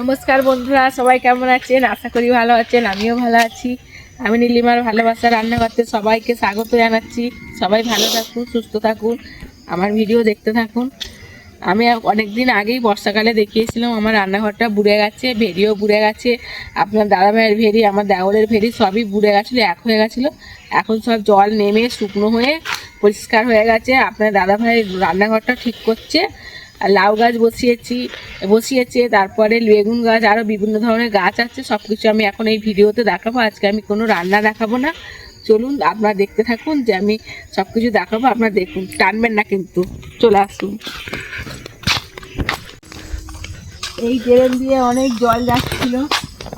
নমস্কার বন্ধুরা, সবাই কেমন আছেন? আশা করি ভালো আছেন, আমিও ভালো আছি। আমি নীলিমার ভালোবাসা রান্না করতে সবাইকে স্বাগত জানাচ্ছি। সবাই ভালো থাকুন, সুস্থ থাকুন, আমার ভিডিও দেখতে থাকুন। আমি অনেক দিন আগেই বর্ষাকালে দেখিয়েছিলাম, আমার রান্নাঘরটা বুড়ে গেছে ভেরিও বুড়ে গেছে, আপনার দাদা ভাইয়ের ভেরি আমার দেওরের ভেরি সবই বুড়ে গেছিল, এক হয়ে গেছিল। এখন সব জল নেমে শুকনো হয়ে পরিষ্কার হয়ে গেছে, আপনার দাদা ভাই রান্নাঘরটা ঠিক করছে। লাউ গাছ বসিয়েছি, বসিয়েছে, তারপরে বেগুন গাছ আরও বিভিন্ন ধরনের গাছ আছে সব কিছু আমি এখন এই ভিডিওতে দেখাবো। আজকে আমি কোনো রান্না দেখাবো না। চলুন, আপনারা দেখতে থাকুন যে আমি সব কিছু দেখাবো, আপনারা দেখুন, টানবেন না কিন্তু। চলে আসুন। এই ড্রেন দিয়ে অনেক জল যাচ্ছিল,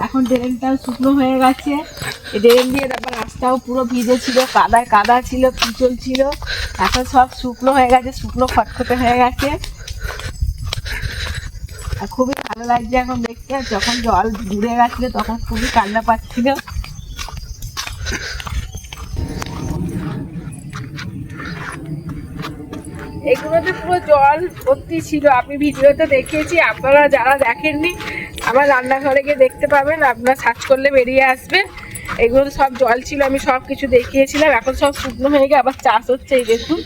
এখন ড্রেনটাও শুকনো হয়ে গেছে। ড্রেন দিয়ে তারপর রাস্তাও পুরো ভিজে ছিল, কাদায় কাদা ছিল, পিচল ছিল, এখন সব শুকনো হয়ে গেছে, শুকনো খটখটে হয়ে গেছে। খুবই ভালো লাগছে এখন দেখতে। যখন জল দূরে গেছিল তখন খুবই কান্না পাচ্ছিল। এগুলোতে পুরো জল ভর্তি ছিল। আমি ভিডিওতে দেখিয়েছি, আপনারা যারা দেখেননি, আমার রান্নাঘরে গিয়ে দেখতে পাবেন। আপনারা সার্চ করলে বেরিয়ে আসবে। এগুলো সব জল ছিল, আমি সব কিছু দেখিয়েছিলাম। এখন সব শুকনো হয়ে গিয়ে আবার চাষ হচ্ছে, এই দেখুন।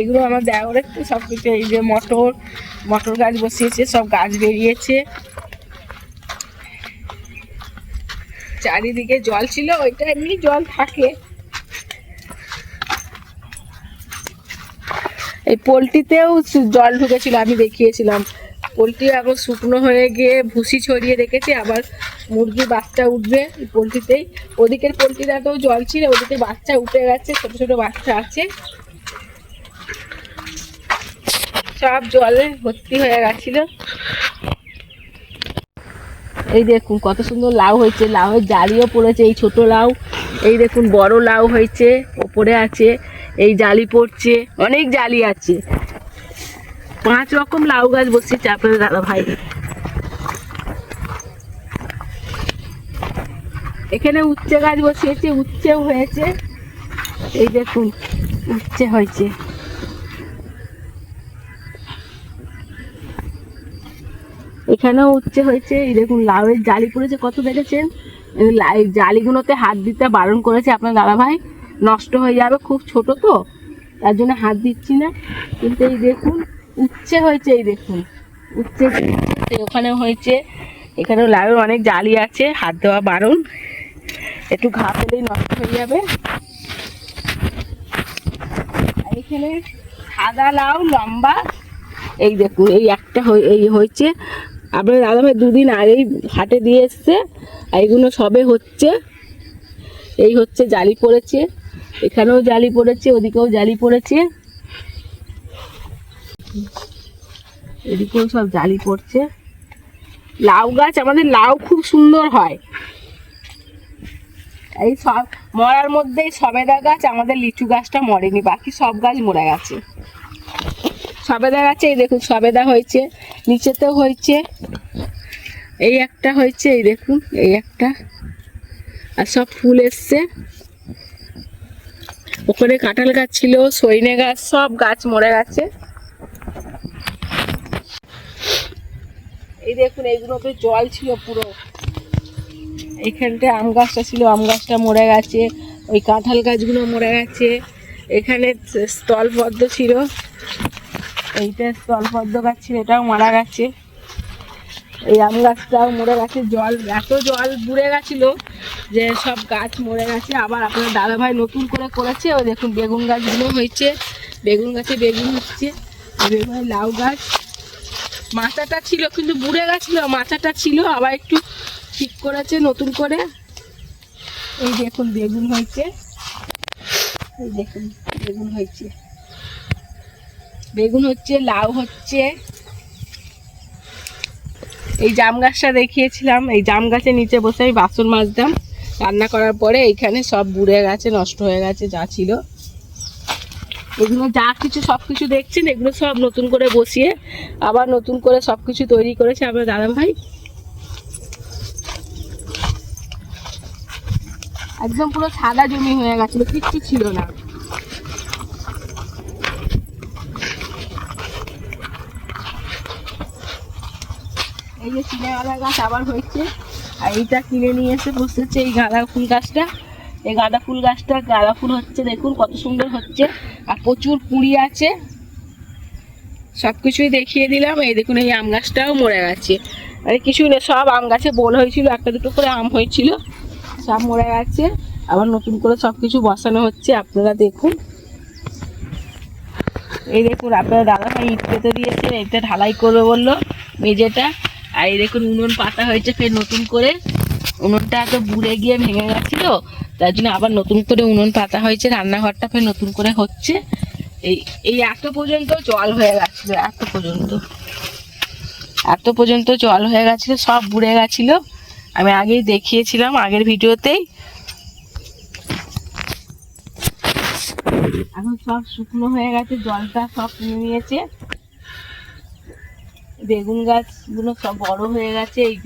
এগুলো আমার দেওয়ারের তো সব কিছু এই যে মটর মটর গাছ বসিয়েছে, সব গাছ বেরিয়েছে। চারিদিকে জল ছিল, ওইটা এমনি জল থাকে। এই পোলট্রিতেও জল ঢুকেছিল, আমি দেখিয়েছিলাম। পোলট্রি এখন শুকনো হয়ে গিয়ে ভুসি ছড়িয়ে রেখেছে, আবার মুরগির বাচ্চা উঠবে পোলট্রিতেই। ওদিকের পোলট্রিটাতেও জল ছিল, ওদিকে বাচ্চা উঠে গেছে, ছোট ছোট বাচ্চা আছে। সব জলে ভর্তি হয়ে গেছিল। এই দেখুন কত সুন্দর লাউ হয়েছে, লাউয়ের জালিও পড়েছে এই ছোট লাউ। এই দেখুন বড় লাউ হয়েছে, ওপরে আছে, এই জালি পড়ছে, অনেক জালি আছে। পাঁচ রকম লাউ গাছ বসিয়েছে আপনাদের দাদা ভাই এখানে উচ্ছে গাছ বসিয়েছে, উচ্ছেও হয়েছে। এই দেখুন, উচ্ছে হয়েছে। এখানেও উচ্ছে হয়েছে, এই দেখুন, লাউয়ের জালি পড়েছে, কত দেখেছেন? জালিগুলোতে হাত দিতে বারণ করেছে আপনার দাদা ভাই নষ্ট হয়ে যাবে, খুব ছোট তো, তার জন্য হাত দিচ্ছি না। কিন্তু এই দেখুন, উচ্ছে হয়েছে, এই দেখুন, উচ্ছে ওখানে হয়েছে, এখানেও লাউয়ের অনেক জালি আছে, হাত দেওয়া বারণ। একটু ঘা পেলেই নষ্ট হয়ে যাবে। এখানে সাদা লাউ লম্বা, এই দেখুন, এই একটা এই হয়েছে। আপনার দাদাভাই দুদিন আগেই হাটে দিয়ে এসছে এগুলো সবে হচ্ছে। এই হচ্ছে জালি পড়েছে। এখানেও জালি পড়েছে, ওদিকেও জালি পড়েছে। এদিকেও সব জালি পড়ছে। লাউ গাছ, আমাদের লাউ খুব সুন্দর হয়। এই সব মরার মধ্যেই সবেদা গাছ, আমাদের লিচু গাছটা মরেনি, বাকি সব গাছ মরে গেছে। সবেদা গাছে এই দেখুন, সবেদা হয়েছে। নিচেতেও হয়েছে। এই একটা হয়েছে, এই দেখুন, এই একটা। আর সব ফুল এসছে। ওখানে কাঁঠাল গাছ ছিল সইনে গাছ, সব গাছ মরে গেছে। এই দেখুন, এইগুলোতে জল ছিল পুরো। এখানটা আম গাছটা ছিল, আম গাছটা মরে গেছে। ওই কাঁঠাল গাছগুলো মরে গেছে। এখানে স্থলপদ্ম ছিল। এইটা স্থলপদ্ম গাছ ছিল, এটাও মারা গেছে। এই আম গাছটাও মরে গেছে, জল, এত জল বুড়ে গেছিল যে সব গাছ মরে গেছে। আবার আপনার দাদা ভাই নতুন করে করেছে ওই দেখুন বেগুন গাছগুলো হয়েছে, বেগুন গাছে বেগুন হচ্ছে এবার লাউ গাছ। মাচাটা ছিল, কিন্তু বুড়ে গেছিল মাচাটা ছিল, আবার একটু ঠিক করেছে নতুন করে। এই দেখুন, বেগুন হয়েছে। এই দেখুন, বেগুন হয়েছে। বেগুন হচ্ছে, লাউ হচ্ছে। এই জাম গাছটা দেখিয়েছিলাম, এই জাম গাছের নিচে বসে আমি বাসন মাজতাম। রান্না করার পরে এইখানে সব বুড়ে গেছে, নষ্ট হয়ে গেছে, যা ছিল। এগুলো যা কিছু সব কিছু দেখছেন, এগুলো সব নতুন করে বসিয়ে আবার নতুন করে সব কিছু তৈরি করেছে আপনার দাদা ভাই একদম পুরো সাদা জমি হয়ে গেছিল, কিচ্ছু ছিল না। এই যে চিনে গাঁদা গাছ আবার হয়েছে। আর এইটা কিনে নিয়ে এসে বসেছে এই গাঁদা ফুল গাছটা। এই গাঁদা ফুল গাছটা, গাঁদা ফুল হচ্ছে, দেখুন কত সুন্দর হচ্ছে। আর প্রচুর কুড়ি আছে। সব কিছুই দেখিয়ে দিলাম। এই দেখুন, এই আম গাছটাও মরে গেছে। মানে কিছুই নেই সব আম গাছে বোল হয়েছিল, একটা দুটো করে আম হয়েছিল, সব মরে গেছে। আবার নতুন করে সব কিছু বসানো হচ্ছে, আপনারা দেখুন। এই দেখুন, আপনারা দাদা ভাই ইট পেতে দিয়েছে এটা ঢালাই করবে বলল, মেঝেটা। আর এই দেখুন, উনুন পাতা হয়েছে, ফের নতুন করে। উনুনটা তো বুড়ে গিয়ে ভেঙে গেছিল, তার জন্য আবার নতুন করে উনুন পাতা হয়েছে, রান্নাঘরটা ফের নতুন করে হচ্ছে। এই এই এত পর্যন্ত জল হয়ে গেছিল, এত পর্যন্ত। এত পর্যন্ত জল হয়ে গেছিল, সব বুড়ে গেছিল। আমি আগেই দেখিয়েছিলাম আগের ভিডিওতেই। এখন সব শুকনো হয়ে গেছে, জলটা সব নিয়ে নিয়েছে। বেগুন গাছগুলো সব বড় হয়ে গেছে, এই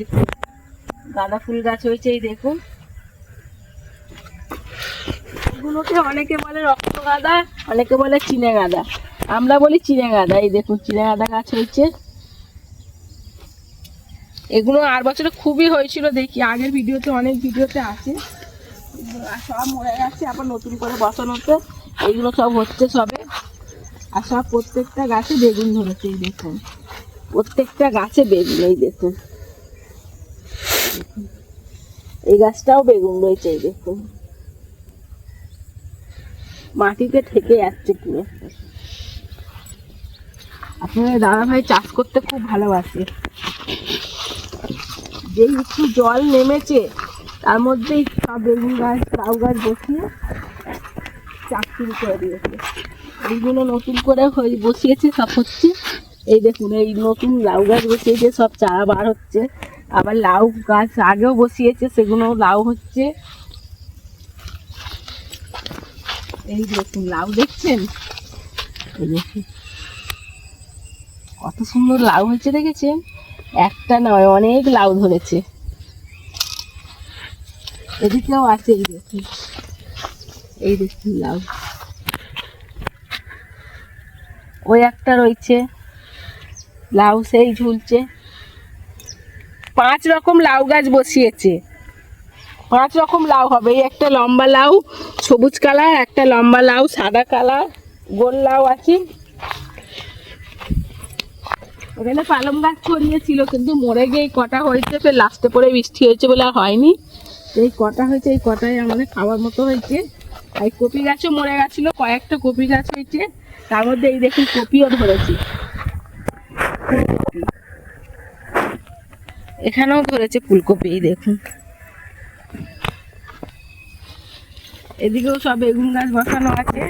গাঁদা ফুল গাছ হয়েছে, এই দেখুন। এগুলোকে অনেকে বলে রক্ত গাঁদা অনেকে বলে চিনে গাঁদা আমরা বলি চিনে গাঁদা এই দেখুন চিনে গাঁদা গাছ হয়েছে। এগুলো আর বছরে খুবই হয়েছিল, দেখি, আগের ভিডিওতে, অনেক ভিডিওতে আছে। সব মরে গেছে, আবার নতুন করে বসানোতে। এইগুলো সব হচ্ছে সবে। আর সব প্রত্যেকটা গাছে বেগুন ধরেছে, এই দেখুন। প্রত্যেকটা গাছে বেগুন এই দেখুন। এই গাছটাও বেগুন রয়েছে, এই দেখুন। মাটিতে ঠেকে যাচ্ছে পুরো। আপনার দাদা ভাই চাষ করতে খুব ভালোবাসে। যেই একটু জল নেমেছে, তার মধ্যেই বেগুন গাছ, লাউ গাছ বসিয়ে চাষ শুরু করে দিয়েছে। এইগুলো নতুন করে বসিয়েছে, সব হচ্ছে। এই দেখুন, এই নতুন লাউ গাছ বসিয়েছে, সব চারা বার হচ্ছে। আবার লাউ গাছ আগেও বসিয়েছে সেগুলো লাউ হচ্ছে। এই দেখুন, লাউ দেখছেন? এই দেখুন। কত সুন্দর লাউ হয়েছে, দেখেছেন? একটা নয়, অনেক লাউ ধরেছে। এদিকেও আছে, এই দেখুন। এই দেখুন লাউ। ওই একটা রয়েছে। লাউ সেই ঝুলছে। পাঁচ রকম লাউ গাছ বসিয়েছে। পাঁচ রকম লাউ হবে। এই একটা লম্বা লাউ, সবুজ কালার, একটা লম্বা লাউ, সাদা কালার, গোল লাউ আছে। ওখানে পালং গাছ ছড়িয়েছিল, কিন্তু মরে গিয়ে এই কটা হয়েছে, ফের লাস্টে পরে বৃষ্টি হয়েছে বলে আর হয়নি। এই কটা হয়েছে, এই কটাই আমাদের খাওয়ার মতো হয়েছে। আর কপি গাছও মরে গেছিল, কয়েকটা কপি গাছ হয়েছে। তার মধ্যে এই দেখুন কপিও ধরেছে। এখানেও ধরেছে ফুলকপি দেখুন। এদিকেও সব বেগুন গাছ বসানো আছে।